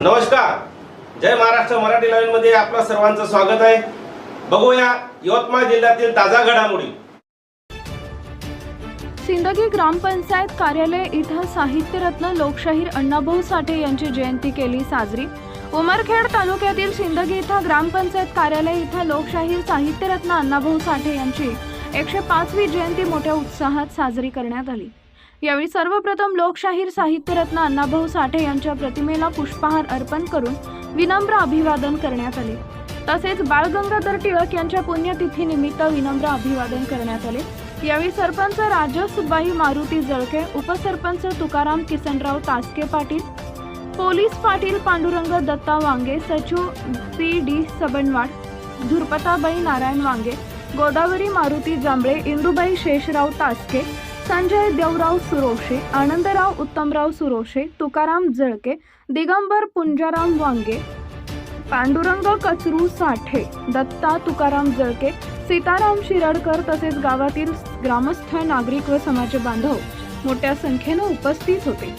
नमस्कार. जय महाराष्ट्र मराठी लाईन मध्ये आपलं सर्वांचं स्वागत आहे. बघूया यवतमाळ जिल्ह्यातील ताजा घडामोडी. सिंदगी ग्रामपंचायत कार्यालय इथं साहित्यरत्न लोकशाहीर अण्णाभाऊ साठे यांची जयंती केली साजरी. उमरखेड तालुक्यातील सिंदगी इथं ग्रामपंचायत कार्यालय इथं लोकशाहीर साहित्यरत्न अण्णाभाऊ साठे यांची एकशे पाचवी जयंती मोठ्या उत्साहात साजरी करण्यात आली. यावेळी सर्वप्रथम लोकशाहीर साहित्यरत्न अण्णाभाऊ साठे यांच्या प्रतिमेला पुष्पहार अर्पण करून विनम्र अभिवादन करण्यात आले. तसेच बाळगंगाधर टिळक यांच्या पुण्यतिथीनिमित्त विनम्र अभिवादन करण्यात आले. यावेळी सरपंच राजसुबाई मारुती जळके उपसरपंच तुकाराम किसनराव तासके पाटील पोलीस पाटील पांडुरंग दत्ता वांगे सचिव पी डी सबनवाड धुरपताबाई नारायण वांगे गोदावरी मारुती जांभळे इंदुबाई शेषराव तासके संजय देवराव सुरोशे आनंदराव उत्तमराव सुरोशे तुकाराम जळके दिगंबर पुंजाराम वांगे पांडुरंग कचरू साठे दत्ता तुकाराम जळके सीताराम शिरडकर तसेच गावातील ग्रामस्थ नागरिक व समाज बांधव मोठ्या संख्येनं उपस्थित होते.